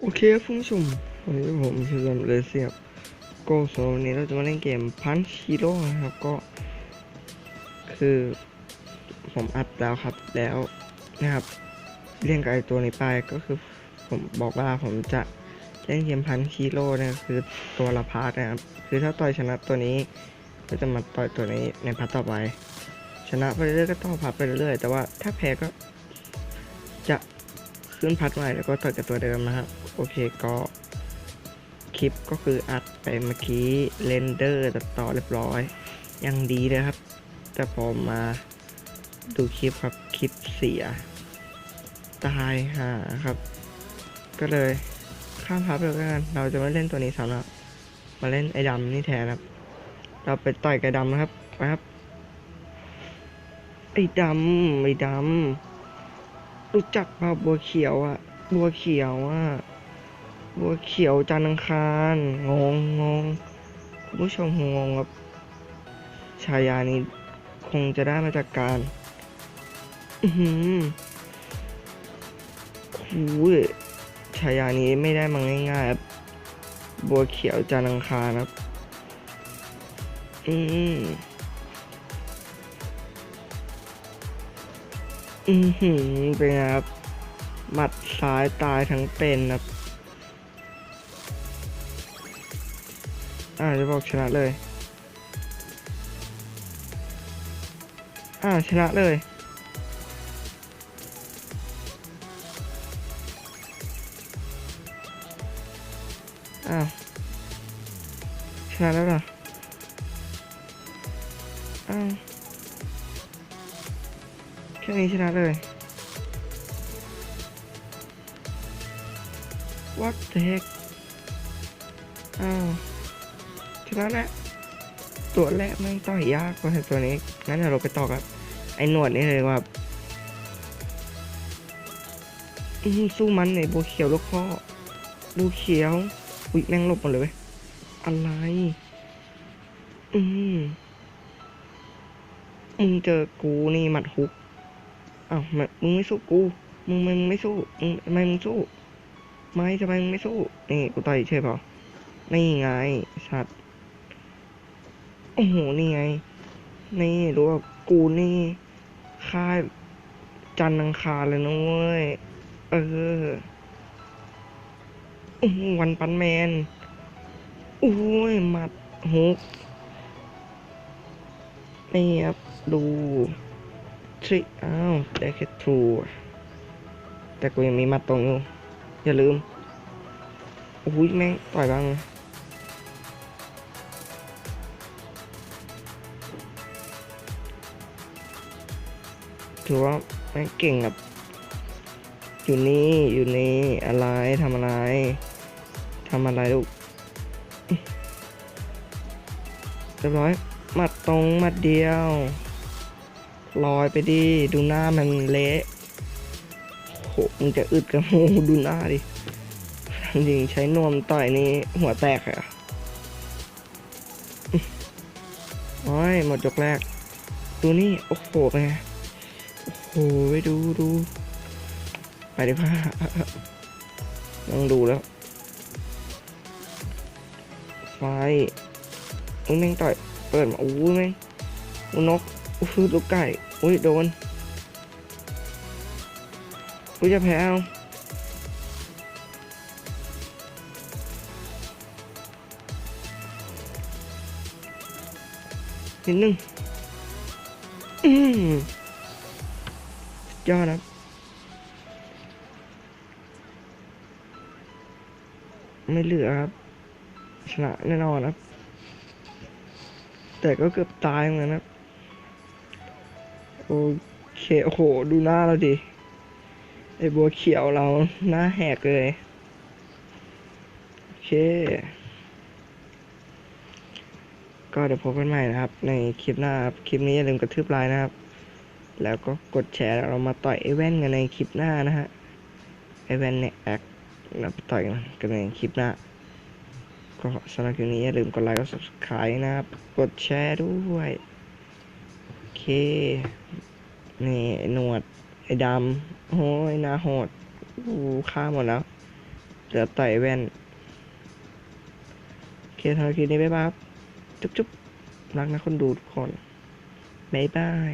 โอเคครับผู้ชมวันนี้ผมชื่อเกมเลเซียบโก็สำหรับวันนี้เราจะมาเล่นเกมพันชิโร่นะครับก็ คือผมอัดแล้วครับแล้วนะครับเล่นกับไอตัวนี้ไปก็คือผมบอกว่าผมจะเล่นเกมพันชิโร่เนี่ยคือตัวละพาร์ทนะครับ คือถ้าต่อยชนะตัวนี้ ก็จะมาต่อยตัวนี้ในพาร์ทต่อไป ชนะไปเรื่อยก็ต่อพาร์ทไปเรื่อยแต่ว่าถ้าแพ้ก็จะ ขึ้นพาร์ทใหม่แล้วก็ต่อยกับตัวเดิมนะครับโอเคก็คลิปก็คืออัดไปเมื่อกี้เรนเดอร์ตัดต่อเรียบร้อย ยังดีเลยครับ แต่พอมาดูคลิปครับคลิปเสีย ตายหาครับ ก็เลยข้ามพับเลยกัน เราจะไม่เล่นตัวนี้ซ้ำแล้วมาเล่นไอ้ดำนี่แทนครับ เราไปต่อยกับดำนะครับไปครับไอ้ดำไอ้ดำ รู้จักป่าบัวเขียวอะ บัวเขียวอะ บัวเขียวจันทร์อังคาร งงงงคุณผู้ชมคงงงครับฉายานี้คงจะได้มาจากการอือหือหูยฉายานี้ไม่ได้มาง่ายๆครับบัวเขียวจันทร์อังคารครับ อืม อือหือเป็นไงครับ หมัดซ้ายตายทั้งเป็นครับ อ่าจะบอกชนะเลย อ่าชนะเลย อ้าวชนะแล้วเหรออ้าว แค่นี้ชนะเลย What the heck อ้าวชนะแล้วตัวแรกแม่งต่อยยากกว่าตัวนี้งั้นเดี๋ยวเราไปต่อกับ ไอ้หนวดนี่เลยว่าสู้มันไอ้บัวเขียวลูกพ่อบัวเขียว อุ้ยแม่งหลบหมดเลยเว้ยอะไร อืมมึงเจอกูนี่หมัดฮุก อ้าวมึงมึงไม่สู้กู มึงมึงไม่สู้ มึงทำไมมึงสู้ ไม่ทำไมมึงไม่สู้ นี่กูต่อยเฉยเปล่านี่ไงสัตว์ โอ้โห นี่ไง นี่รู้ว่ากูนี่ค่ายจันทร์อังคารเลยนะเว้ย เออวันปันแมน โอ้ยหมัดฮุกนี่ครับ ดู ทริอ้าวได้แค่ทรูแต่กูยังมีมัดตรงอยู่อย่าลืมโอ้ยแม่งต่อยบ้างถือว่าแม่งเก่งแบบอยู่นี่อยู่นี่อะไรทำอะไรทำอะไรลูกเรียบร้อยมัดตรงมัดเดียว ลอยไปดิดูหน้ามันเละโหมึงจะอึดกับหูดูหน้าดิจริงใช้นวมต่อยนี่หัวแตกอะโอ้ยหมดยกแรก ดูนี่ โอ้โหเป็นไงโอ้โหดูดูไปดิพ่าต้องดูแล้ว ไฟอุ้ยแม่งต่อย เปิดมาอู้ยแม่งอุ้นก อุ้ยลูกไก่ อุ้ยโดนอุ้ยจะแพ้เอานิดนึงยอดครับ ไม่เหลือครับ ชนะแน่นอนครับ แต่ก็เกือบตายเหมือนกันครับ โอเคโอ้โห ดูหน้าเราดิ ไอบัวเขียวเราหน้าแหกเลย โอเค ก็เดี๋ยวพบกันใหม่นะครับ ในคลิปหน้าครับ คลิปนี้อย่าลืมกระทืบไลค์นะครับ แล้วก็กดแชร์เรามาต่อยไอแว่นกันในคลิปหน้านะฮะ ไอแว่นเนี่ยแอคเราไปต่อยกันในคลิปหน้า ก็สำหรับคลิปนี้อย่าลืมกดไลค์กด subscribe นะครับ กดแชร์ด้วย โอเค นี่หนวด ไอ้ดำโอ้ยหน้าโหดอู้ฆ่าหมดแล้วเหลือต่อยแว่นโอเคทาคลิปนี้บ๊ายบายครับจุ๊บจุ๊บรักนะคนดูทุกคนบ๊ายบาย